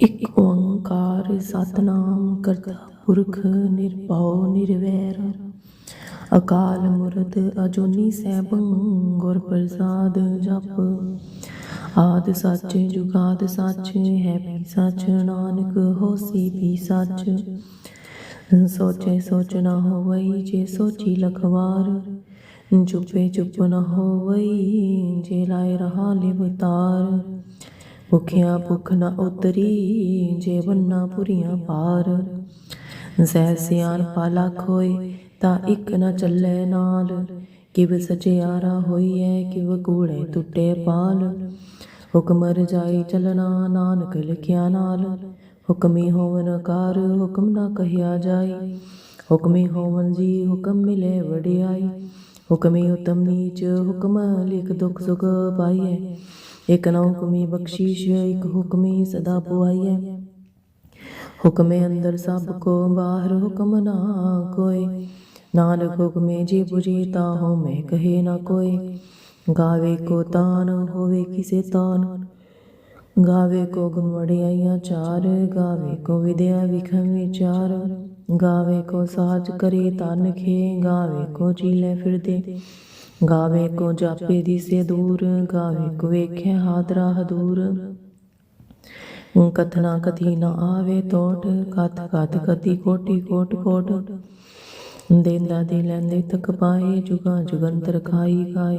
ਇਕ ਓੰਕਾਰ ਸਤਨਾਮ ਕਰਤਾ, ਪੁਰਖ ਨਿਰਭਉ ਨਿਰਵੈਰ। ਅਕਾਲ ਮੂਰਤ ਅਜੂਨੀ ਸੈਭੰ ਗੁਰ ਪ੍ਰਸਾਦ ਜਪ। ਆਦ ਸੱਚ ਜੁਗਾਦ ਸੱਚ, ਹੈ ਵੀ ਸੱਚ, ਨਾਨਕ ਹੋਸੀ ਵੀ ਸੱਚ। ਸੋਚੇ ਸੋਚ ਨਾ ਹੋਵਈ, ਜੇ ਸੋਚੀ ਲਖਵਾਰ। ਚੁੱਪੇ ਚੁੱਪ ਨਾ ਹੋਵਈ, ਜੇ ਲਾਇ ਰਹਾ ਲਿਵਤਾਰ। ਭੁਖਿਆ ਭੁਖ ਨਾ ਉਤਰੀ ਜੇ ਬੰਨਾ ਪੁਰੀਆਂ ਪਾਰ। ਸਹਿ ਸਿਆਣ ਪਾਲਾ ਖੋਏ, ਤਾਂ ਇੱਕ ਨਾ ਚੱਲੇ ਨਾਲ। ਕਿਵ ਸਚਿਆਰਾ ਹੋਈਐ, ਕਿਵ ਕੂੜੇ ਟੁੱਟੇ ਪਾਲ। ਹੁਕਮ ਰਜਾਈ ਚਲਣਾ, ਨਾਨਕ ਲਿਖਿਆ ਨਾਲ। ਹੁਕਮੀ ਹੋਵਨ ਕਾਰ, ਹੁਕਮ ਨਾ ਕਹਿਆ ਜਾਈ। ਹੁਕਮੀ ਹੋਵਨ ਜੀ, ਹੁਕਮ ਮਿਲੇ ਵਡਿਆਈ। ਹੁਕਮੀ ਉਤਮ ਨੀਚ, ਹੁਕਮ ਲਿਖ ਦੁਖ ਸੁਖ ਪਾਈਐ। ਇਕ ਨਾ ਹੁਕਮੀ ਬਖਸ਼ੀਸ਼ ਇਕ ਹੁਕਮੀ ਸਦਾ ਪੁਆਈਐ ਹੁਕਮੇ ਅੰਦਰ ਸਭ ਕੋ ਬਾਹਰ ਹੁਕਮ ਨਾ ਕੋਏ ਨਾਨਕ ਹੁਕਮੇ ਜੀ ਬੁਝੀ ਤਾ ਹੋ ਮੈਂ ਕਹੇ ਨਾ ਕੋਏ ਗਾਵੇ ਕੋ ਤਾਨ ਹੋਵੇ ਕਿਸੇ ਤਾਨ ਗਾਵੇ ਕੋ ਗੁਣ ਵਡਿਆਈਆਂ ਚਾਰ ਗਾਵੇ ਕੋ ਵਿਦਿਆ ਵਿਖਮ ਵਿਚਾਰ ਗਾਵੇ ਕੋ ਸਾਜ ਕਰੇ ਤਨ ਖੇ ਗਾਵੇ ਕੋ ਚੀਲੇ ਫਿਰਦੇ ਗਾਵੇ ਕੋ ਜਾਪੇ ਦੀ ਸੇ ਦੂਰ, ਗਾਵੇ ਕੋ ਵੇਖੇ ਹਾਦਰਾ ਹਦੂਰ। ਕਥਨਾ ਕਥੀ ਨਾ ਆਵੇ ਟੋਟ ਕਥ ਕਥ ਕਤੀ ਕੋਟੀ ਕੋਟ ਕੋਟ। ਦੇਂਦਾ ਦੇ ਲੈਂਦੇ ਤਕ ਪਾਏ, ਜੁਗਾ ਜੁਗੰਤਰ ਖਾਈ ਗਾਏ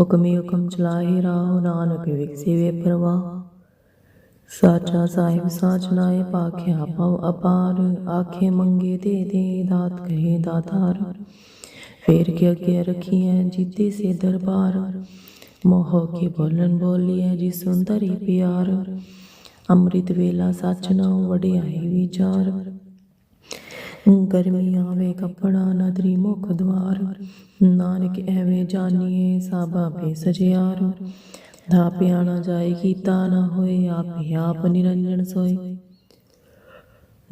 ਹੁਕਮੀ ਹੁਕਮ ਚਲਾਏ ਰਾਹ ਨਾਨਕ ਵਿਕਸੇ ਵੇ ਪ੍ਰਵਾਹ। ਸਾਚਾ ਸਾਹਿਬ ਸਾਚ ਨਾਏ, ਪਾਖਿਆ ਪਉ ਅਪਾਰ। ਆਖੇ ਮੰਗੇ ਦੇ ਦੇ, ਦਾਤ ਕਹੇ ਦਾਤਾਰ। ਫੇਰ ਕੇ ਅੱਗੇ ਰਖੀਐ ਜੀਤੀ ਸੇ ਦਰਬਾਰ। ਮੋਹ ਕੇ ਬੋਲਨ ਬੋਲੀਐ ਜੀ ਸੁੰਦਰੀ ਪਿਆਰ। ਅੰਮ੍ਰਿਤ ਵੇਲਾ ਸੱਚ ਨਾ ਵਡਿਆਈ ਵਿਚਾਰ। ਗਰਮੀ ਆਵੇ ਕੱਪੜਾ ਨਦਰੀ ਮੁਖ ਦਵਾਰ। ਨਾਨਕ ਐਵੇਂ ਜਾਣੀਏ ਸਾਬਾ ਪੇ ਸਜਿਆਰ। ਧਾਪਿਆ ਨਾ ਜਾਏ ਕੀਤਾ ਨਾ ਹੋਏ, ਆਪੇ ਆਪ ਨਿਰੰਜਨ ਸੋਏ।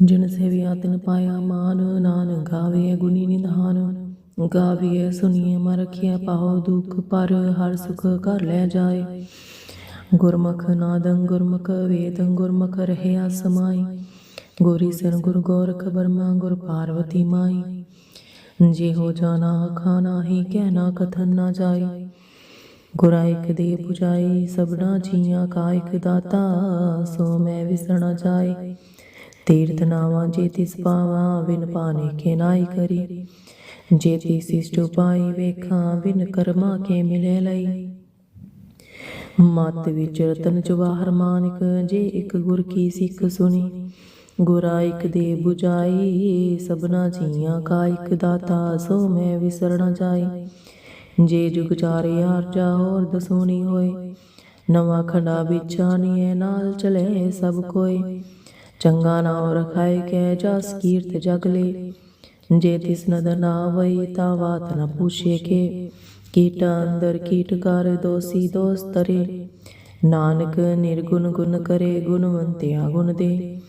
ਜਿਨ ਸੇਵਿਆ ਤਿਨ ਪਾਇਆ ਮਾਨ, ਨਾਨਕ ਗਾਵੇ ਗੁਣੀ ਨਿਧਾਨ। ਗਾਵੀਏ ਸੁਨੀਏ ਮਰਖਿਆ ਪਾਉ ਦੁਖ ਪਰ ਹਰ ਸੁਖ ਕਰ ਲੈ ਜਾਏ ਗੁਰਮੁਖ ਨਾਦੰ ਗੁਰਮੁਖ ਵੇਦੰ ਗੁਰਮੁਖ ਰਹਿਆ ਸਮਾਈ ਗੋਰੀ ਸਰ ਗੁਰ ਗੋਰਖ ਬਰਮਾ ਗੁਰ ਪਾਰਵਤੀ ਮਾਈ ਜੇ ਹੋ ਜਾਣਾ ਖਾਣਾ ਹੀ ਕਹਿਣਾ ਕਥਨ ਨਾ ਜਾਏ ਗੁਰਾ ਇਕ ਦੇ 부ਜਾਈ ਸਭਨਾ ਜੀਆਂ ਕਾ ਇਕ ਦਾਤਾ ਸੋ ਮੈਂ ਵਿਸਰਣਾ ਜਾਏ ਤੀਰਥ ਨਾਵਾ ਜੇ ਤਿਸ ਪਾਵਾ ਵਿਨ ਪਾਣੇ ਕੇ ਨਾਈ ਕਰੀ ਜੇ ਸਿਸ਼ਟ ਪਾਈ ਵੇਖਾਂ, ਬਿਨ ਕਰਮਾ ਕੇ ਮਿਲੇ ਲਈ। ਮਤ ਵਿੱਚ ਰਤਨ ਜਵਾਹਰ ਮਾਨਕ, ਜੇ ਇੱਕ ਗੁਰ ਕੀ ਸਿੱਖ ਸੁਣੀ। ਗੁਰਾ ਇਕ ਦੇ 부ਜਾਈ ਸਭਨਾ ਜੀਆਂ ਕਾ ਇਕ ਦਾਤਾ, ਸੋ ਮੈਂ ਵਿਸਰਣਾ ਜਾਈ। ਜੇ ਜੁਗ ਚਾਰੇ ਆਰਜਾ ਹੋਰ ਦਸੋਣੀ ਹੋਏ, ਨਵਾਂ ਖੰਡਾ ਵਿਚਾਨੀਏ ਨਾਲ ਚਲੇ ਸਭ ਕੋਏ। ਚੰਗਾ ਨਾਮ ਰਖਾਏ ਕੈ ਜਸ ਕੀਰਤ ਜਗਲੇ ਜੇ ਤਿਸ ਨਦਰ ਨਾ ਵਈ ਤਾ ਬਾਤ ਨ ਪੁੱਛੇ ਕੇ ਕੀਟ ਅੰਦਰ ਕੀਟ ਕਰ ਦੋਸੀ ਦੋਸ ਤਰੇ। ਨਾਨਕ ਨਿਰਗੁਣ ਗੁਣ ਕਰੇ ਗੁਣਵੰਤਿਆ ਗੁਣ ਦੇ।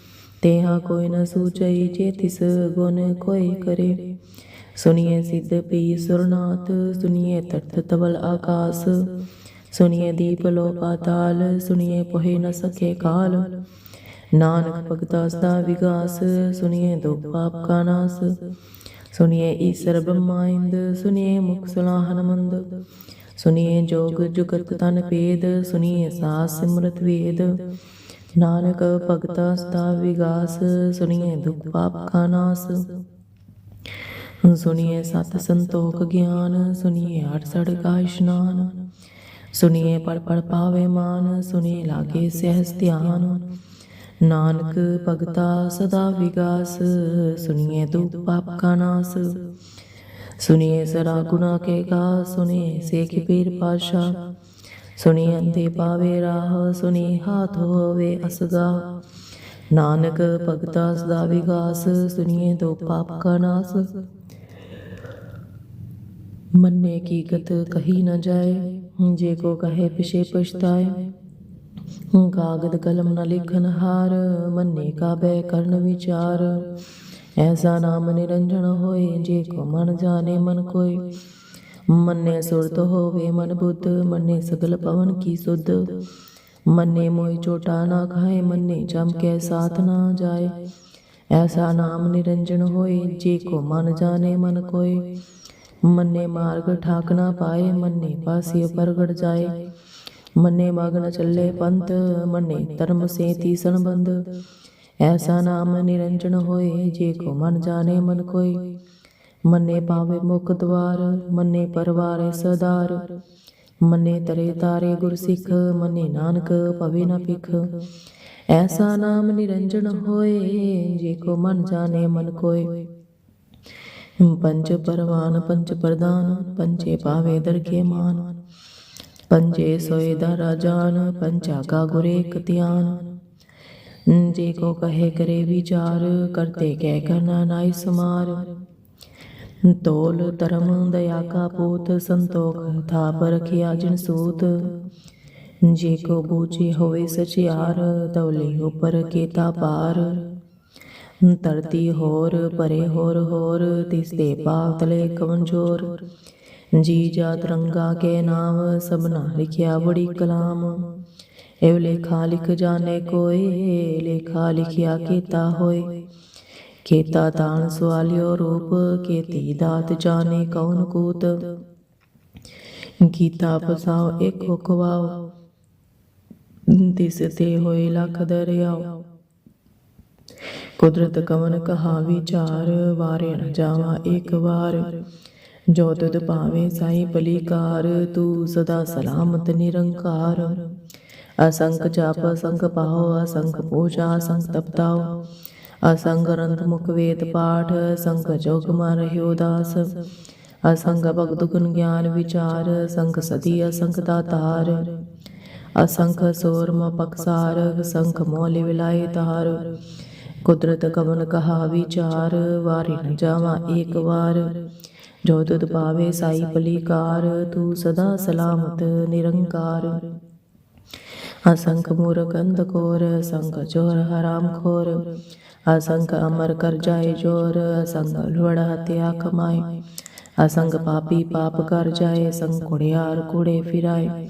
ਤੇਹਾ ਕੋਈ ਨ ਸੂਚਈ ਜੇ ਤਿਸ ਗੁਣ ਕੋਈ ਕਰੇ। ਸੁਨੀਏ ਸਿੱਧ ਪੀ ਸੁਰਨਾਥ ਸੁਨੀਏ ਤਟ ਤਵਲ ਆਕਾਸ। ਸੁਨੀਏ ਦੀਪ ਲੋ ਪਾਤਾਲ ਸੁਨੀਏ ਪੋਹਿ ਨ ਸਕੇ ਕਾਲ। ਨਾਨਕ ਭਗਤਾ ਸਦਾ ਵਿਗਾਸ ਸੁਨੀਏ ਦੁਖ ਪਾਪ ਕਾ ਨਾਸ। ਸੁਨੀਏ ਈਸਰ ਬ੍ਰਹਮਾਇੰਦ ਸੁਨੀਏ ਮੁਖ ਸਲਾਹਨ ਮੰਦ ਸੁਨੀਏ ਜੋਗ ਜੁਗਤ ਤਨ ਭੇਦ ਸੁਨੀਏ ਸਾਸ ਸਿਮਰਤ ਵੇਦ। ਨਾਨਕ ਭਗਤਾ ਸਦਾ ਵਿਗਾਸ ਸੁਨੀਏ ਦੁਖ ਪਾਪ ਕਾ ਨਾਸ। ਸੁਨੀਏ ਸਤ ਸੰਤੋਖ ਗਿਆਨ ਸੁਨੀਏ ਅਠ ਸੜ ਕਾ ਇਸ਼ਨਾਨ। ਸੁਨੀਏ ਪੜ ਪੜ ਪਾਵੇ ਮਾਨ ਸੁਨੀਏ ਲਾਗੇ ਸਹਿਜ ਧਿਆਨ। ਨਾਨਕ ਭਗਤਾ ਸਦਾ ਵਿਗਾਸ ਸੁਨੀਏ ਤੂੰ ਪਾਪ ਕਾ ਨਾਸ। ਸੁਨੀਏ ਸਰਾ ਗੁਨਾ ਕੇ ਗਾ ਸੁਨੀਏ ਸੇਖ ਪੀਰ ਪਾਸ਼ਾ ਸੁਨੀਏ ਅੰਦੇ ਪਾਵੇ ਰਾਹ ਸੁਨੀ ਹਾਥ ਹੋਵੇ ਅਸਗਾ। ਨਾਨਕ ਭਗਤਾ ਸਦਾ ਵਿਗਾਸ ਸੁਨੀਏ ਦੋ ਪਾਪ ਕਾ ਨਾਸ। ਮੰਨੇ ਕੀ ਗਤ ਕਹੀ ਨਾ ਜਾਏ, ਜੇ ਕੋ ਕਹੇ ਪਿਛੇ ਪਛਤਾਏ। ਕਾਗਦ ਕਲਮ ਨਾ ਲਿਖਨ ਹਾਰ, ਮੰਨੇ ਕਾਬੇ ਕਰਨ ਵਿਚਾਰ। ਐਸਾ ਨਾਮ ਨਿਰੰਜਨ ਹੋਏ, ਜੇ ਕੋ ਮਨ ਜਾਣੇ ਮਨ ਕੋਈ ਮੰਨੇ ਸੁਰਤ ਹੋਵੇ ਮਨ ਬੁੱਧ, ਮੰਨੇ ਸਗਲ ਪਵਨ ਕੀ ਸੁਧ। ਮੰਨੇ ਮੋਇ ਚੋਟਾ ਨਾ ਖਾਏ, ਮੰਨੇ ਜਮ ਕੇ ਸਾਥ ਨਾ ਜਾਏ। ਐਸਾ ਨਾਮ ਨਿਰੰਜਨ ਹੋਏ, ਜੇ ਕੋ ਮਨ ਜਾਣੇ ਮਨ ਕੋਈ ਮੰਨੇ ਮਾਰਗ ਠਾਕ ਨਾ ਪਾਏ, ਮੰਨੇ ਪਾਸੇ ਪ੍ਰਗਟ ਜਾਏ। ਮੰਨੇ ਮਗਨ ਚੱਲੇ ਪੰਥ, ਮੰਨੇ ਧਰਮ ਸੇਤੀ ਸੰਬੰਧ। ਐਸਾ ਨਾਮ ਨਿਰੰਜਨ ਹੋਏ, ਜੇ ਕੋ ਮਨ ਜਾਣੇ ਮਨ ਕੋਈ ਮੰਨੇ ਪਾਵੇ ਮੁਖ ਦਵਾਰ, ਮੰਨੇ ਪਰਵਾਰੇ ਸਦਾਰ ਮੰਨੇ ਤਰੇ ਤਾਰੇ ਗੁਰ ਸਿੱਖ, ਮੰਨੇ ਨਾਨਕ ਭਵੇ ਨਾ ਪਿਖ ਐਸਾ ਨਾਮ ਨਿਰੰਜਨ ਹੋਏ, ਜੇ ਕੋ ਮਨ ਜਾਣੇ ਮਨ ਕੋਏ ਪੰਜ ਪਰਵਾਨ, ਪੰਜ ਪ੍ਰਦਾਨ ਪੰਜੇ ਪਾਵੇ ਦਰਕੇ ਮਾਨ। मान पंचे सोए दारा जान पंचा का गुरे कत्यान जे को कहे करे विचार करते कह करना नाई समार तोल धर्म दया का पूत संतोख था परखिया जिन सूत जे को बूझे होवे सचियार तौले ऊपर केता पार ਧਰਤੀ ਹੋਰ ਪਰੇ ਹੋਰ ਹੋਰ ਤਿਸ ਦੇ ਪਾਪ ਤਲੇ ਕਮਜ਼ੋਰ ਜੀ ਜਾਤ ਰੰਗਾ ਕੇ ਨਾਮ, ਸਭਨਾ ਲਿਖਿਆ ਬੜੀ ਕਲਾਮ। ਇਹ ਲੇਖਾ ਲਿਖ ਜਾਣੇ ਕੋਏ ਲੇਖਾ ਲਿਖਿਆ ਕੀਤਾ ਹੋਏ। ਕੀਤਾ ਤਾਣ ਸਵਾਲਿਓ ਰੂਪ, ਕੀਤੀ ਦਾਤ ਜਾਣੇ ਕੌਣ ਕੂਤ। ਗੀਤਾ ਪਸਾਓ ਇੱਕ ਹੁਕਵਾਓ ਤਿਸ ਤੇ ਹੋਏ ਲਖ ਦਰਿਆਓ। ਕੁਦਰਤ ਕਵਨ ਕਹਾ ਵਿਚਾਰ ਵਾਰੇ ਨ ਜਾਵਾ ਇੱਕ ਵਾਰ। ਜੋ ਤੁਧ ਭਾਵੇ ਸਾਈ ਭਲੀਕਾਰ ਤੂੰ ਸਦਾ ਸਲਾਮਤ ਨਿਰੰਕਾਰ। ਅਸੰਖ ਜਾਪ ਅਸੰਖ ਪਾਉ ਅਸੰਖ ਪੂਜਾ ਅਸੰਖ ਤਪਤਾਉ ਅਸੰਗ ਰੰਤ ਮੁਖ ਵੇਦ ਪਾਠ ਅਸੰਖ ਜੋਗ ਮਾ ਰਹਿਓ ਦਾਸ। ਅਸੰਗ ਭਗਤ ਗੁਣ ਗਿਆਨ ਵਿਚਾਰ ਅਸੰਖ ਸਦੀ ਅਸੰਖ ਦਾਤਾਰ। ਅਸੰਖ ਸੋਰ ਮ ਪਕਸਾਰ ਸੰਖ ਮੋਲਿ ਵਿਲਾਏ ਤਾਰ। ਕੁਦਰਤ ਕਵਨ ਕਹਾ ਵਿਚਾਰ, ਵਾਰੀ ਨ ਜਾਵਾ ਏਕ ਵਾਰ। ਜੋ ਤੁਧ ਪਾਵੇ ਸਾਈ ਭਲੀਕਾਰ ਤੂੰ ਸਦਾ ਸਲਾਮਤ, ਨਿਰੰਕਾਰ। ਅਸੰਖ ਮੂਰਖ ਅੰਧਕੋਰ ਸੰਖ ਚੋਰ ਹਰਾਮ ਖੋਰ। ਅਸੰਖ ਅਮਰ ਕਰ ਜਾਏ ਜੋਰ, ਅਸੰਖ ਲਵੜ ਹਤਿਆ ਕਮਾਏ। ਅਸੰਗ ਪਾਪੀ ਪਾਪ ਕਰ ਜਾਏ ਸੰਗ ਕੁੜਿਆਰ ਕੁੜੇ ਫਿਰਾਏ।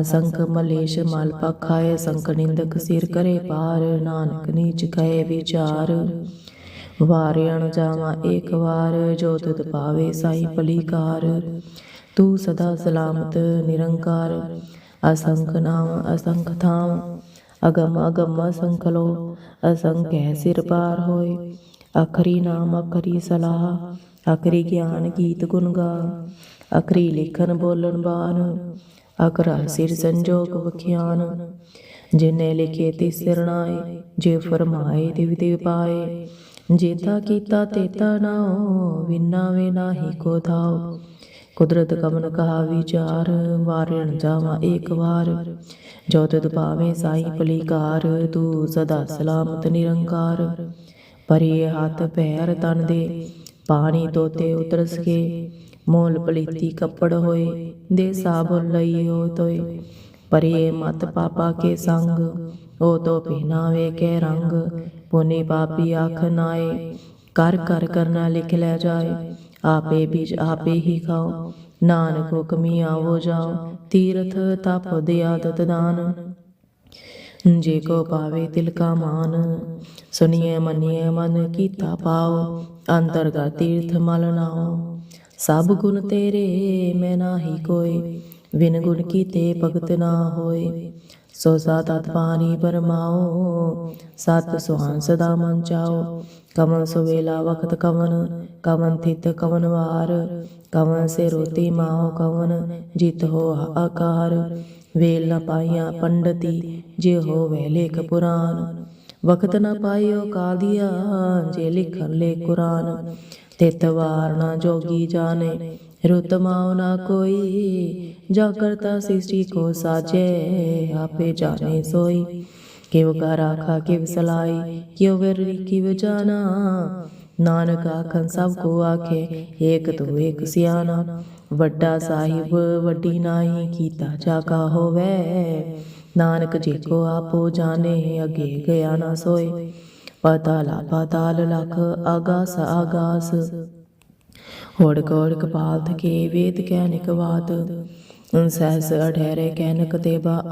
ਅਸੰਗ ਮਲੇਸ਼ ਮਾਲ ਪਖਾਏ ਸੰਗ ਨਿੰਦਕ ਸਿਰ ਕਰੇ ਪਾਰ। ਨਾਨਕ ਨੀਚ ਕਹੇ ਵਿਚਾਰ। ਵਾਰਿਆਣ ਜਾਵਾਂ ਏਕ ਵਾਰ, ਜੋ ਤੁਧ ਪਾਵੇ ਸਾਈ ਭਲੀਕਾਰ। ਤੂੰ ਸਦਾ ਸਲਾਮਤ, ਨਿਰੰਕਾਰ। ਅਸੰਖ ਨਾਮ, ਅਸੰਖ ਥਾਮ। ਅਗਮ ਅਗਮ ਅਸੰਖ ਲੋ। ਅਸੰਖ ਹੈ ਸਿਰ ਪਾਰ ਹੋਏ। ਅਖਰੀ ਨਾਮ, ਅਖਰੀ ਸਲਾਹ। ਅਖਰੀ ਗਿਆਨ ਗੀਤ ਗੁਣ ਗਾ। ਅਖਰੀ ਲਿਖਨ ਬੋਲਣ ਬਾਣ। ਅਕਰਾ ਸਿਰ ਸੰਜੋਗ ਵਖਿਆਨ। ਜਿਨੇ ਲਿਖੇ ਤੇ ਸਿਰਣਾਏ ਜੇ ਫਰਮਾਏ, ਦਿਵ ਤਿਵ ਪਾਏ। ਜੇਤਾ ਕੀਤਾ ਤੇਤਾ ਨਾਉ ਵਿਨਾ ਵੇ ਨਾਹੀ ਕੋ ਥਾਉ ਕੁਦਰਤ ਕਮਨ ਕਹਾ ਵਿਚਾਰ ਵਾਰਣ ਜਾਵਾ ਏਕ ਵਾਰ। ਜੋ ਤਦ ਪਾਵੇ ਸਾਈ ਭਲੀਕਾਰ ਤੂੰ ਸਦਾ ਸਲਾਮਤ ਨਿਰੰਕਾਰ। ਪਰਿਏ ਹੱਥ ਪੈਰ ਤਨ ਦੇ ਪਾਣੀ ਤੋਤੇ ਉਤਰਸ ਕੇ ਮੋਲ ਪਲੀਤੀ ਕੱਪੜ ਹੋਏ ਦੇ ਸਾਬਨ ਲਈਓ ਤੋਏ। ਪਰਿਏ ਮਤ ਪਾਪਾ ਕੇ ਸੰਗ ਉਹ ਤੋ ਪਹਿਨਾਵੇ ਕੇ ਰੰਗ ਪੁਨੀ ਪਾਪੀ ਆਖ ਨਾਏ ਕਰ ਕਰ ਕਰਨਾ ਲਿਖ ਲੈ ਜਾਏ ਆਪੇ ਬੀਜ ਆਪੇ ਹੀ ਖਾਓ ਨਾਨਕ ਹੁਕਮੀ ਆਵੋ ਜਾਓ ਤੀਰਥ ਤਪ ਦੇ ਆਦਤ ਦਾਨ ਜੇ ਕੋ ਪਾਵੇ ਤਿਲ ਕਾ ਮਾਨ ਸੁਨੀਏ ਮਨੀਏ ਮਨ ਕੀਤਾ ਪਾਓ ਅੰਤਰਗਾ ਤੀਰਥ ਮਲ ਨਾਓ ਸਭ ਗੁਣ ਤੇਰੇ ਮੈਂ ਨਾਹੀ ਕੋਈ ਬਿਨ ਗੁਣ ਕੀਤੇ ਭਗਤ ਨਾ ਹੋਏ। ਸੋ ਸਤ ਅਤ ਪਾਣੀ ਪਰਮਾਓ, ਸਤ ਸੁਹਾਨ ਸਦਾ ਮਨ ਚਾਓ। ਕਮਨ ਸੁਵੇਲਾ ਵਖਤ ਕਵਨ ਕਵਨ ਥਿਤ ਕਵਨ ਵਾਰ। ਕਵਨ ਸੇ ਰੋਤੀ ਮਾਓ ਕਵਨ, ਜਿਤ ਹੋ ਆਕਾਰ। ਵੇਲ ਨ ਪਾਈਆਂ ਪੰਡਤੀ, ਜੇ ਹੋਵੇ ਲੇਖ ਪੁਰਾਨ। ਵਕਤ ਨ ਪਾਇਓ ਕਾਦੀਆ ਜੇ ਲਿਖਣ ਲੈ ਕੁਰਾਨ। ਤਿਤ ਵਾਰਨਾ ਜੋਗੀ ਜਾਣੇ ਰੁਤ ਮਾਉ ਨਾ ਕੋਈ, ਜਾ ਕਰਤਾ ਸ੍ਰਿਸ਼ਟੀ ਕੋ ਸਾਜੇ, ਆਪੇ ਜਾਣੇ ਸੋਈ। ਕਿਵ ਕਾ ਰਾਖਾ ਕਿਵ ਸਲਾਈ ਕਿਵ ਵਰੀ ਕਿਵ ਨਾਨਕ ਆਖਨ ਸਭ ਕੋ ਆਖੇ, ਏਕ ਤੂੰ ਏਕ ਸਿਆਣਾ। ਵੱਡਾ ਸਾਹਿਬ ਵੱਡੀ ਨਾਹੀ ਕੀਤਾ ਜਾ ਕਾ ਹੋਵੇ। ਨਾਨਕ ਜੀ ਕੋ ਆਪੋ ਜਾਣੇ, ਅਗੇ ਗਿਆ ਨਾ ਸੋਏ। ਪਤਾਲਾ, ਪਤਾਲ ਲਖ ਆਗਾਸ ਆਗਾਸ। ਹੋੜ ਕੋੜ ਕਪਾਲ ਥਕੇ ਵੇਦ ਕਹਿ ਨਿਕਵਾਤ ਸਹਿਸ ਅਠਹਿਰੇ ਕਹਿਨਕ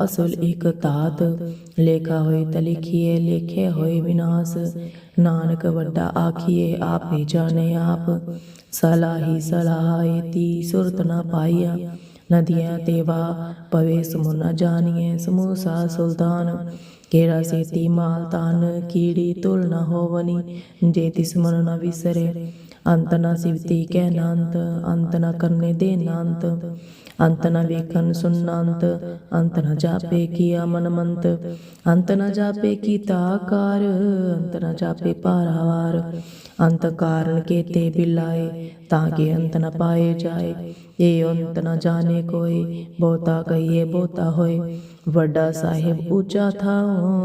ਅਸਲ ਇਕ ਤਾਤ ਲੇਖਾ ਹੋਏ ਤ ਲੇਖੇ ਹੋਏ ਵਿਨਾਸ਼। ਨਾਨਕ ਵੱਡਾ ਆਖੀਏ, ਆਪੇ ਜਾਣੇ ਆਪ। ਸਲਾਹੀ ਸਲਾਹੇ ਤੀ ਸੁਰਤ ਨਾ ਪਾਈਆ। ਨਦੀਆਂ ਤੇਵਾ ਪਵੇ ਸਮੁਨਾ ਨ ਜਾਣੀਏ ਸਮੂਸਾ ਸੁਲਤਾਨ। ਕੇਰਾ ਸੇਤੀ ਮਾਲ ਤਾਨ ਕੀੜੀ ਤੁਲ ਨ ਹੋਵਨੀ। ਜੇ ਤਿਸ ਮਨ ਨ ਵਿਸਰੇ ਅੰਤ ਨਾ ਸਿਵਤੀ ਕਹਿ ਨਾਂਤ ਅੰਤ ਨਾ ਕਰਨੇ ਦੇ ਨਾਂਤ ਅੰਤ ਨਾ ਵੇਖਨ ਸੁਨੰਤ ਅੰਤ ਨਾ ਜਾਪੇ ਕੀ ਮਨ ਮੰਤ ਅੰਤ ਨਾ ਜਾਪੇ ਕੀਤਾ ਆਕਾਰ ਅੰਤ ਨਾ ਜਾਪੇ ਪਾਰਾਵਾਰ ਅੰਤ ਕਾਰਨ ਕੇਤੇ ਬਿਲਾਏ ਤਾਂ ਕਿ ਅੰਤ ਨ ਪਾਏ ਜਾਏ ਇਹ ਅੰਤ ਨ ਜਾਣੇ ਕੋਈ ਬਹੁਤਾ ਕਹੀਏ ਬਹੁਤਾ ਹੋਏ ਵੱਡਾ ਸਾਹਿਬ ਉੱਚਾ ਥਾ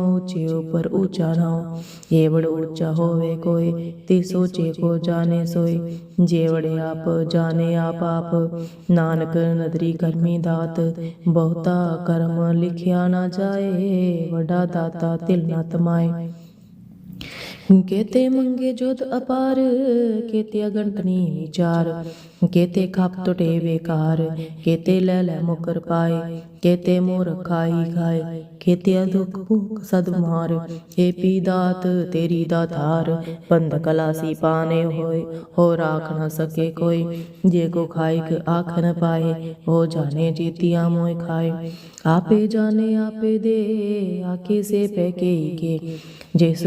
ਉੱਚੇ ਉੱਪਰ ਉੱਚਾ ਨਾ ਇਹ ਬੜ ਉੱਚਾ ਹੋਵੇ ਕੋਈ ਤੇ ਸੋਚੇ ਕੋ ਜਾਣੇ ਸੋਈ ਜੇ ਵੜੇ ਆਪ ਜਾਣੇ ਆਪ ਆਪ ਨਾਨਕ ਨਦਰੀ ਕਰਮੀ ਦਾਤ ਬਹੁਤਾ ਕਰਮ ਲਿਖਿਆ ਨਾ ਜਾਏ ਵੱਡਾ ਦਾਤਾ ਤਿਲ ਨਾ ਤਮਾਏ ਕੇਤੇ ਮੰਗੇ ਜੋਤ ਅਪਾਰ ਕੇਤੇ ਅਗੰਤਨੀ ਵਿਚਾਰ ਕੇਤੇ ਖਪ ਟੁਟੇ ਵੇਕਾਰ ਕੇਤੇ ਲੈ ਲੈ ਮੁਕਰ ਪਾਏ ਕੇਤੇ ਮੋਰ ਖਾਈ ਖਾਏ ਕੇਤੇ ਅਦੁਖ ਭੂਖ ਸਦ ਮਾਰ, ਏ ਪੀ ਦਾਤ ਤੇਰੀ ਦਾਤਾਰ ਬੰਦ ਕਲਾਸੀ ਪਾਣੇ ਹੋਏ ਹੋ ਰਾਖ ਨ ਸਕੇ ਕੋਈ, ਜੇ ਕੋ ਖਾਇਕ ਆਖ ਨ ਪਾਏ, ਹੋ ਜਾਣੇ ਜੀਤੀਆਂ ਮੋਇ ਖਾਏ। ਆਪੇ ਜਾਣੇ ਆਪੇ ਦੇ ਆਕੇ ਸੇ ਪੈ ਕੇ ਕੇ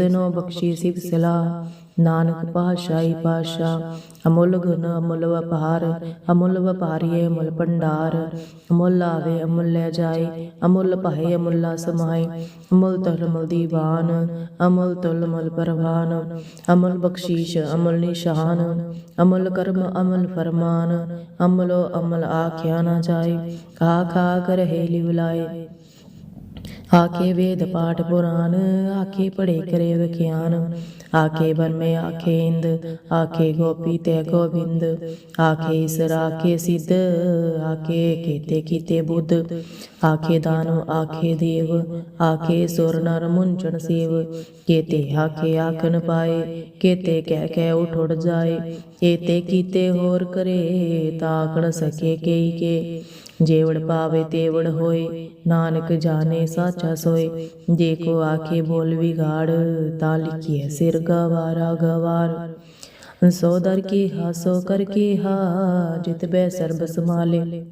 ਨੂੰ ਬਖਸ਼ੀ ਸੀ ਸਿਵ ਸਲਾ, ਨਾਨਕ ਪਾਸ਼ਾਈ ਪਾਸ਼ਾ ਅਮੁੱਲ ਗੁਣ ਅਮੁੱਲ ਵਪਾਰ, ਅਮੁੱਲ ਵਪਾਰੀਏ ਅਮੁੱਲ ਭੰਡਾਰ, ਅਮੁੱਲ ਆਵੇ ਅਮੁੱਲ ਲੈ ਜਾਏ, ਅਮੁੱਲ ਭਾਏ ਅਮੁੱਲਾ ਸਮਾਏ, ਅਮੁੱਲ ਤਲ ਅਮੁੱਲ ਦੀਵਾਨ, ਅਮੁੱਲ ਤੁਲ ਅਮੁੱਲ ਪਰਵਾਨ, ਅਮੁੱਲ ਬਖਸ਼ੀਸ਼ ਅਮੁੱਲ ਨਿਸ਼ਾਨ, ਅਮੁੱਲ ਕਰਮ ਅਮੁੱਲ ਫਰਮਾਨ, ਅਮਲੋ ਅਮਲ ਆਖਿਆ ਨਾ ਜਾਏ ਖਾ ਖਾ ਕਰ ਹੈ ਲਿਵਲਾਏ। ਆਖੇ ਵੇਦ ਪਾਠ ਪੁਰਾਨ ਆਖੇ ਪੜੇ ਕਰੇ ਵਿਖਿਆਨ ਆਖੇ ਬਰਮੇ ਆਖੇ ਇੰਦ, ਆਖੇ ਗੋਪੀ ਤੇ ਗੋਬਿੰਦ, ਆਖੇ ਇਸ ਆਖੇ ਸਿੱਧ, ਆਖੇ ਕੀਤੇ ਕੀਤੇ ਬੁੱਧ, ਆਖੇ ਦਾਨਵ ਆਖੇ ਦੇਵ, ਆਖੇ ਸੁਰ ਨਰ ਮੁੰਚਨ ਸੇਵ, ਕੀਤੇ ਆਖੇ ਆਖਣ ਪਾਏ, ਕੀਤੇ ਕਹਿ ਕਹਿ ਉਠ ਉੜ ਜਾਏ ਏਤੇ ਕੀਤੇ ਹੋਰ ਕਰੇ ਤਾਕਣ ਸਕੇ ਕੇਈ ਕੇ। ਜੇਵੜ ਪਾਵੇ ਤੇਵੜ ਹੋਏ ਨਾਨਕ ਜਾਣੇ ਸਾਚਾ ਸੋਏ। ਜੇ ਕੋ ਆਖੇ ਬੋਲ ਵਿਗਾੜ ਤਾਂ ਲਿਖੀਏ ਸਿਰ ਗਵਾਰਾ ਗਵਾਰ। ਸੋ ਦਰ ਕੀ ਹਾਸੋ ਕਰ ਕੀ ਹਾ ਜਿਤ ਬੈ ਸਰਬ ਸਮਾਲੇ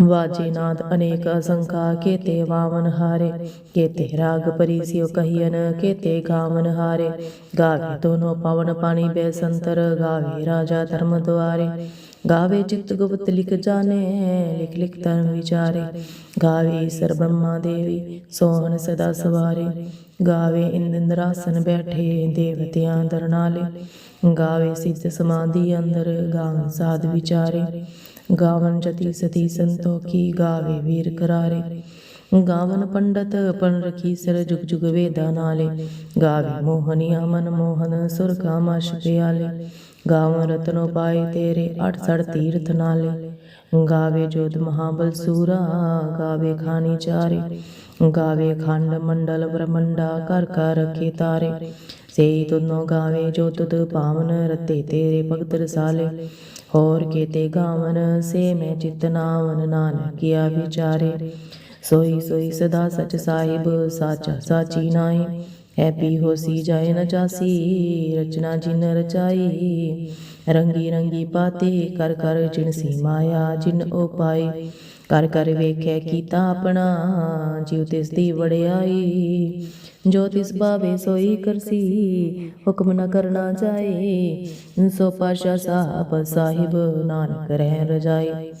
ਵਾਜੇ ਨਾਦ ਅਨੇਕ ਅਸੰਖਾ ਕੇਤੇ ਵਾਵਨ ਹਾਰੇ। ਕੇਤੇ ਰਾਗ ਪਰਿਸਿਓ ਕਹੀਨ ਕੇਤੇ ਗਾਵਨ ਹਾਰੇ। ਗਾਵੇ ਦੋਨੋ ਪਵਨ ਪਾਣੀ ਬੈ ਸੰਤਰ ਗਾਵੇ ਰਾਜਾ ਧਰਮ ਦੁਆਰੇ। ਗਾਵੇ ਚਿਤ ਗੁਪਤ ਲਿਖ ਜਾਣੇ, ਲਿਖ ਲਿਖ ਧਰਮ ਵਿਚਾਰੇ। ਗਾਵੇ ਈਸਰ ਬ੍ਰਹਮਾ ਦੇਵੀ, ਸੋਹਣ ਸਦਾ ਸਵਾਰੇ। ਗਾਵੇ ਇੰਦਰਾਸਨ ਬੈਠੇ, ਦੇਵਤਿਆਂ ਦਰਨਾਲੇ ਗਾਵੇ ਸਿੱਧ ਸਮਾਧੀ ਅੰਦਰ, ਗਾਵਨ ਸਾਧ ਵਿਚਾਰੇ। ਗਾਵਨ ਜਤੀ ਸਤੀ ਸੰਤੋਖੀ, ਗਾਵੇ ਵੀਰ ਕਰਾਰੇ। ਗਾਵਨ ਪੰਡਤ ਪਨ ਰਖੀ ਸਰ ਜੁਗ ਜੁਗ ਵੇਦਾ ਨਾਲੇ। ਗਾਵੇ ਮੋਹਨੀਆ ਮਨ ਮੋਹਨ ਸੁਰ ਕਾਮਸ਼ ਪਿਆਲੇ। ਗਾਵਨ ਰਤਨੋ ਪਾਏ ਤੇਰੇ ਅਠ ਸੜ ਤੀਰਥ ਨਾਲੇ। ਗਾਵੇ ਜੋਤ ਮਹਾਬਲ ਸੂਰਾ, ਗਾਵੇ ਖਾਨੀ ਚਾਰੇ। ਗਾਵੇ ਖੰਡ ਮੰਡਲ ਬ੍ਰਹਮੰਡਾ ਕਰ ਕਰ ਰਖੇ ਤਾਰੇ। ਸੇਈ ਤੁਨੋ ਗਾਵੇ ਜੋ ਤੁਧ ਪਾਵਨ, ਰਤੇ ਤੇਰੇ ਭਗਤ ਰਸਾਲੇ। ਹੋਰ ਕੀਤੇ ਗਾਵਨ, ਸੇ ਮੈਂ ਚਿਤ ਨਾਵਨ ਨਾਨਕਿਆ ਵਿਚਾਰੇ। ਸੋਈ ਸੋਈ ਸਦਾ ਸਚ ਸਾਹਿਬ, ਸਾਚਾ ਸਾਚੀ ਨਾਈ ਐਪੀ ਹੋਸੀ ਜਾਏ ਨ ਜਾਸੀ ਰਚਨਾ ਜਿਨ ਰਚਾਈ। ਰੰਗੀ ਰੰਗੀ ਪਾਤੇ, ਕਰ ਕਰ ਜਿਨਸੀ ਮਾਇਆ ਜਿਨ ਉਪਾਈ ਕਰ ਕਰ ਵੇਖਿਆ ਕੀਤਾ ਆਪਣਾ, ਜਿਉ ਤਿਸ ਦੀ ਵੜਿਆਈ ਜੋ ਤਿਸ ਬਾਵੇ ਸੋਈ ਕਰਸੀ, ਹੁਕਮ ਨਾ ਕਰਨਾ ਜਾਏ ਸੋ ਪਾਸ਼ਾ ਸਾਹਿਬ ਸਾਹਿਬ ਨਾਨਕ ਰਹਿ ਰਜਾਈ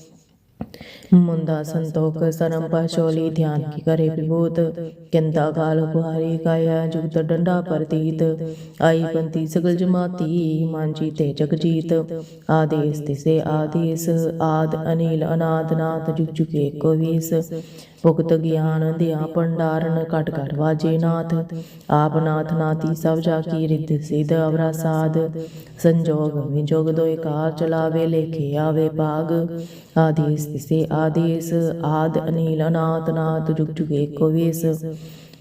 ਮੁੰਦਾ ਸੰਤੋਖ ਸਰਮ ਪਸ਼ੋਲੀ ਧਿਆਨ ਕੀ ਕਰੇ ਵਿਭੂਤ ਕਿੰਤਾ ਕਾਲ ਕੁਹਾਰੀ ਕਾਇਆ ਜੁਗਤ ਡੰਡਾ ਪ੍ਰਤੀਤ, ਆਈ ਪੰਤੀ ਸਗਲ ਜਮਾਤੀ ਮਾਂਜੀ ਤੇ ਜਗ ਜੀਤ, ਆਦੇਸ ਤਿਸੇ ਆਦੇਸ, ਆਦ ਅਨੀਲ ਅਨਾਦ ਨਾਥ ਜੁਗ ਜੁਗੇ ਕੋ ਭੁਗਤ ਗਿਆਨ ਦਿਆ ਭੰਡਾਰਨ ਕਟ ਕਰ ਵਾਜੇ ਨਾਥ। ਆਪ ਨਾਥ ਨਾਤੀ ਸਭ ਜਾ ਕੀ ਰਿੱਧ ਸਿਧ ਅਵਰਾ ਸਾਧ। ਸੰਜੋਗ ਵਿਜੋਗ ਦੋਇ ਕਾਰ ਚਲਾਵੇ ਲੇਖੇ ਆਵੇ ਭਾਗ। ਆਦੇਸ ਤਿਸੇ ਆਦੇਸ, ਆਦ ਅਨੀਲ ਅਨਾਥ ਨਾਥ ਜੁਗ ਜੁਗ ਏਕੋ ਵੇਸ।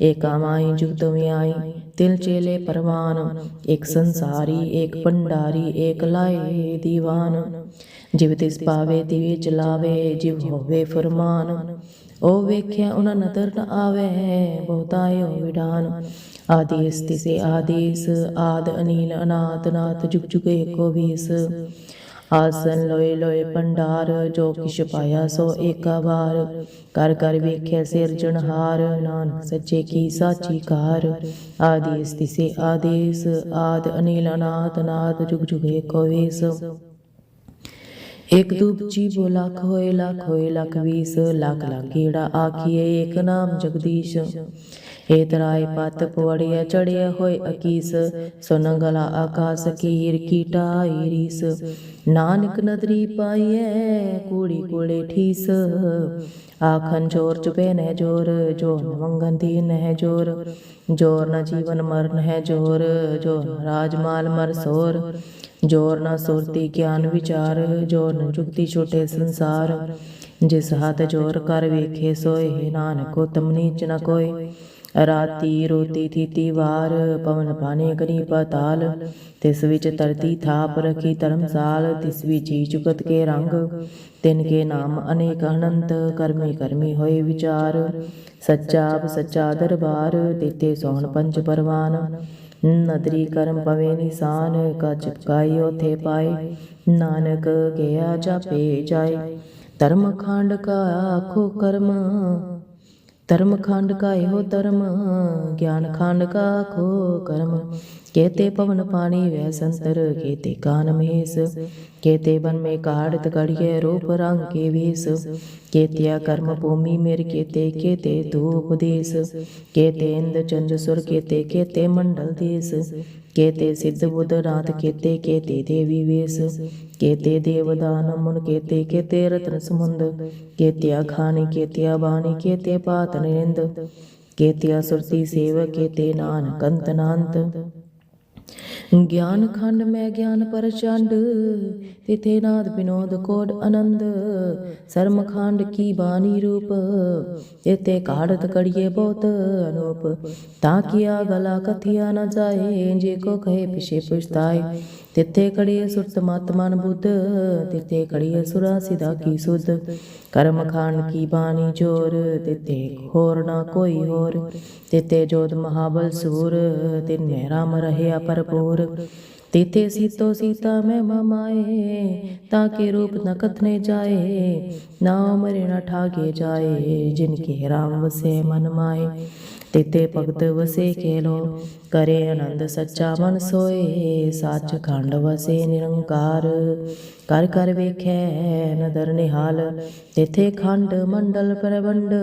ਏਕਾ ਜੁਗਤ ਵਿਆਈ ਤਿਲ ਚੇਲੇ ਪਰਵਾਨ। ਇੱਕ ਸੰਸਾਰੀ ਇੱਕ ਭੰਡਾਰੀ ਇੱਕ ਲਾਏ ਦੀਵਾਨ। ਜਿਵ ਤਿਸ ਪਾਵੇ ਤਿਵ ਚਲਾਵੇ, ਜਿਵ ਹੋਵੇ ਫਰਮਾਨ। ਉਹ ਵੇਖਿਆ ਉਹਨਾਂ ਨਦਰ ਨ ਆਵੇ ਬਹੁਤਾਇਓ ਵਿਡਾਨ। ਆਦਿਸ ਤਿਸੇ ਆਦਿਸ, ਆਦ ਅਨੀਲ ਅਨਾਦ ਨਾਥ ਜੁਗ ਜੁਗ ਏਕੋ ਵੀਸ। ਆਸਨ ਲੋਏ ਲੋਏ ਪੰਡਾਰ ਜੋ ਕਿਛ ਪਾਇਆ ਸੋ ਏਕਾ ਵਾਰ। ਕਰ ਕਰ ਵੇਖਿਆ ਸਿਰਜਣਹਾਰ ਨਾਨਕ ਸੱਚੇ ਕੀ ਸਾਚੀ ਕਾਰ। ਆਦਿਸ ਤਿਸੇ ਆਦੇਸ, ਆਦ ਅਨੀਲ ਅਨਾਦ ਨਾਦ ਜੁਗ ਜੁਗ ਏਕੋ ਵੀਸ। ਇੱਕ ਦੂਪ ਜੀ ਬੋ ਲੱਖ ਹੋਏ ਲੱਖ ਹੋਏ ਲੱਖ ਵੀਸ, ਲੱਖ ਲੱਖ ਗੇੜਾ ਆਖੀਏ ਏਕ ਨਾਮ ਜਗਦੀਸ਼। ਏ ਤਰਾਏ ਪਤ ਪਵੜਿਆ ਚੜਿਆ ਹੋਏ ਅਕੀਸ। ਸੁਨੰਗਲਾ ਆਕਾਸ ਕੀਰ ਕੀਟਾਈ ਰੀਸ ਨਾਨਕ ਨਦਰੀ ਪਾਈਐ, ਕੂੜੀ ਕੂੜੇ ਠੀਸ। ਆਖਨ ਜੋਰ ਚੁਪੇ ਨਹਿ ਜੋਰ ਜੋ ਨ ਮੰਗਨ ਦੀਨ ਹੈ ਜੋਰ। ਜੋਰ ਨ ਜੀਵਨ ਮਰਨ ਹੈ ਜੋਰ ਜੋ ਜੋਰ ਨਾ ਸੁਰਤੀ, ਗਿਆਨ ਵਿਚਾਰ, ਜੋਰ ਨ ਜੁਗਤੀ ਛੋਟੇ ਸੰਸਾਰ। ਜਿਸ ਹੱਥ ਜੋਰ ਕਰ ਵੇਖੇ, ਸੋਏ ਨਾਨਕ, ਉਤਮ ਚ ਨ ਕੋਈ ਰਾਤੀ ਰੋਤੀ ਥੀਤੀ ਵਾਰ, ਪਵਨ ਪਾਣੀ ਕਰੀ ਪਤਾਲ। ਤਿਸ ਵਿੱਚ ਧਰਤੀ ਥਾਪ ਰਖੀ ਧਰਮਸਾਲ, ਤਿਸ ਵਿੱਚ ਹੀ ਜੁਗਤ ਕੇ ਰੰਗ। ਤਿਨ ਕੇ ਨਾਮ ਅਨੇਕ ਅਨੰਤ, ਕਰਮੀ ਕਰਮੀ ਹੋਏ ਵਿਚਾਰ। ਸੱਚਾ ਸੱਚਾ ਦਰਬਾਰ ਤੇਤੇ ਸੋਹਣ ਪੰਜ ਪਰਵਾਨ। ਨਦਰੀ ਕਰਮ ਪਵੇ ਨਿਸ਼ਾਨ ਕਾ ਚਿਪਕਾਈ ਉਥੇ ਪਾਏ। ਨਾਨਕ ਗਿਆ ਜਾਪੇ ਜਾਏ। ਧਰਮ ਖੰਡ ਕਾ ਆਖੋ ਕਰਮ ਧਰਮ ਖੰਡ ਕਾ ਇਹੋ ਧਰਮ, ਗਿਆਨ ਖੰਡ ਕਾ ਆਖੋ ਕਰਮ। ਕੇਤੇ ਪਵਨ ਪਾਣੀ ਵੈ ਸੰਤਰ ਕੇਤੇ ਕਾਨ ਮਹੇਸ। ਕੇਤੇ ਬਨ ਮੇ ਕਾੜਤ ਕੜੀਏ ਰੂਪ ਰੰਗ ਕੇ ਵੀਸ। ਕੇਤਿਆ ਕਰਮ ਭੂਮੀ ਮੇਰ ਕੇਤੇ ਕੇਤੇ ਧੂਪ ਦੇਸ। ਕੇਤੇ ਇੰਦ ਚੰਦ ਸੁਰ ਕੇਤੇ ਕੇਤੇ ਮੰਡਲ ਦੇਸ। ਕੇਤੇ ਸਿੱਧ ਬੁੱਧ ਰਾਤ ਕੇਤੇ ਕੇਤੇ ਦੇਵੀ ਵੇਸ, ਕੇਤੇ ਦੇਵਦਾਨ ਮੁਨ, ਕੇਤੇ ਕੇਤੇ ਰਤਨ ਸਮੁੰਦ, ਕੇਤਿਆ ਖਾਣੀ, ਕੇਤਿਆ ਬਾਣੀ, ਕੇਤੇ ਪਾਤ ਨਿੰਦ, ਕੇਤਿਆ ਸੁਰਤੀ ਸੇਵ ਕੇਤੇ ਨਾਨਕ ਅੰਤ ਨਾੰਤ। ਗਿਆਨ ਖੰਡ ਮੈਂ ਗਿਆਨ ਪਰਚੰਡ, ਤਿਥੇ ਨਾਦ ਬਿਨੋਦ ਕੋਡ ਆਨੰਦ। ਸਰਮ ਖੰਡ ਕੀ ਬਾਣੀ ਰੂਪ ਤਿਤੇ ਕਾੜਤ ਕੜੀਏ ਬਹੁਤ ਅਨੂਪ। ਤਾਂ ਕੀਆ ਗਲਾ ਕਥਿਆ ਨਾ ਜਾਏ, ਜੇ ਕੋ ਕਹੇ ਪਿਛੇ ਪੁਛਤਾਏ। ਤਿੱਥੇ ਕੜੀਏ ਸੁਰਤ ਮਤ ਮਨ ਬੁੱਧ ਤਿੱਥੇ ਕੜੀਏ ਸੁਰਾ ਸਿਦਾ ਕੀ ਸੁਧ। ਕਰਮ ਖਾਨ ਕੀ ਬਾਣੀ ਜੋਰ ਤਿੱਥੇ ਹੋਰ ਨਾ ਕੋਈ ਹੋਰ। ਤਿੱਥੇ ਜੋਤ ਮਹਾਬਲ ਸੂਰ, ਤਿਨ ਮੈਂ ਰਾਮ ਰਹਿਆ ਭਰਪੂਰ। ਤਿੱਥੇ ਸੀਤੋ ਸੀਤਾ ਮੈਂ ਮਮਾਏ ਤਾਂ ਕੇ ਰੂਪ ਨ ਕਥਨੇ ਜਾਏ, ਨਾ ਮਰੇ ਨ ਠਾਗੇ ਜਾਏ, ਜਿਨ ਕੇ ਰਾਮ ਵਸੇ ਮਾਏ। ਤਿਤੇ ਭਗਤ ਵਸੇ ਕੇਲੋ, ਕਰੇ ਆਨੰਦ ਸੱਚਾ ਮਨ ਸੋਏ, ਸੱਚ ਖੰਡ ਵਸੇ ਨਿਰੰਕਾਰ। ਕਰ ਕਰ ਵੇਖੈ ਨਦਰ ਨਿਹਾਲ, ਤਿਥੇ ਖੰਡ ਮੰਡਲ ਪ੍ਰਬੰਡ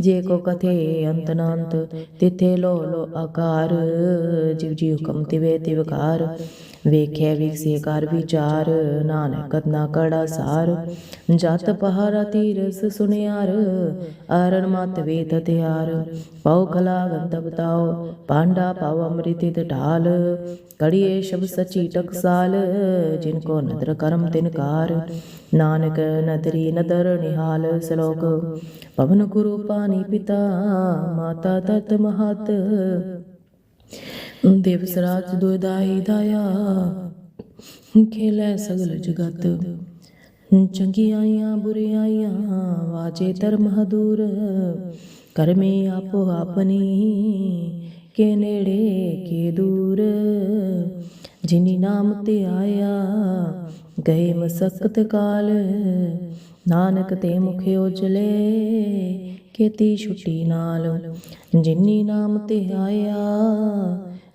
ਜੇ ਕੋ ਕਥੇ ਅੰਤ ਨਾੰਤ ਤਿਥੇ ਲੋ ਲੋ ਆਕਾਰ ਜਿਵ ਜੀ ਹੁਕਮ ਤਿਵੇ ਤਿਵਕਾਰ ਵੇਖਿਆ ਵਿਖਸੇ ਕਰ ਵਿਚਾਰ, ਨਾਨਕ ਨਾ ਕੜਾ ਸਾਰ, ਜਤ ਪਹਾਰਾ ਤੀਰਸ ਸੁਨਿਆਰ, ਅਰਨ ਮਤ ਵੇਦ ਤਿਆਰ, ਪਉ ਕਲਾ ਗੰਤ ਬਤਾਓ ਪਾਂਡਾ ਪਾਵ ਅੰਮ੍ਰਿਤ ਢਾਲ, ਕੜੀਏ ਸ਼ਬ ਸਚੀ ਟਕਸਾਲ, ਜਿਨ ਕੋ ਨਦਰ ਕਰਮ ਤਿਨਕਾਰ ਨਾਨਕ ਨਦਰੀ ਨਦਰ ਨਿਹਾਲ ਸ਼ਲੋਕ, ਪਵਨ ਗੁਰੂ ਪਾਣੀ ਪਿਤਾ, ਮਾਤਾ ਤਤ ਮਹਤ ਦਿਵਸ ਰਾਤ ਦੁਇਦਾਈ ਦਾਇਆ। ਖੇਲੇ ਸਗਲ ਜਗਤ। ਚੰਗਿਆਈਆਂ ਬੁਰਿਆਈਆਂ ਵਾਜੇ ਧਰਮ ਹਦੂਰ ਕਰਮੇ ਆਪੋ ਆਪਣੀ ਕੇ ਨੇੜੇ ਕੇ ਦੂਰ। ਜਿਨੀ ਨਾਮ ਤੇ ਆਇਆ, ਗਏ ਮਸਕਤ ਕਾਲ। ਨਾਨਕ ਤੇ ਮੁਖ ਉਜਲੇ ਕੀਤੀ ਛੁੱਟੀ ਨਾਲ। ਜਿਨੀ ਨਾਮ ਤੇ ਆਇਆ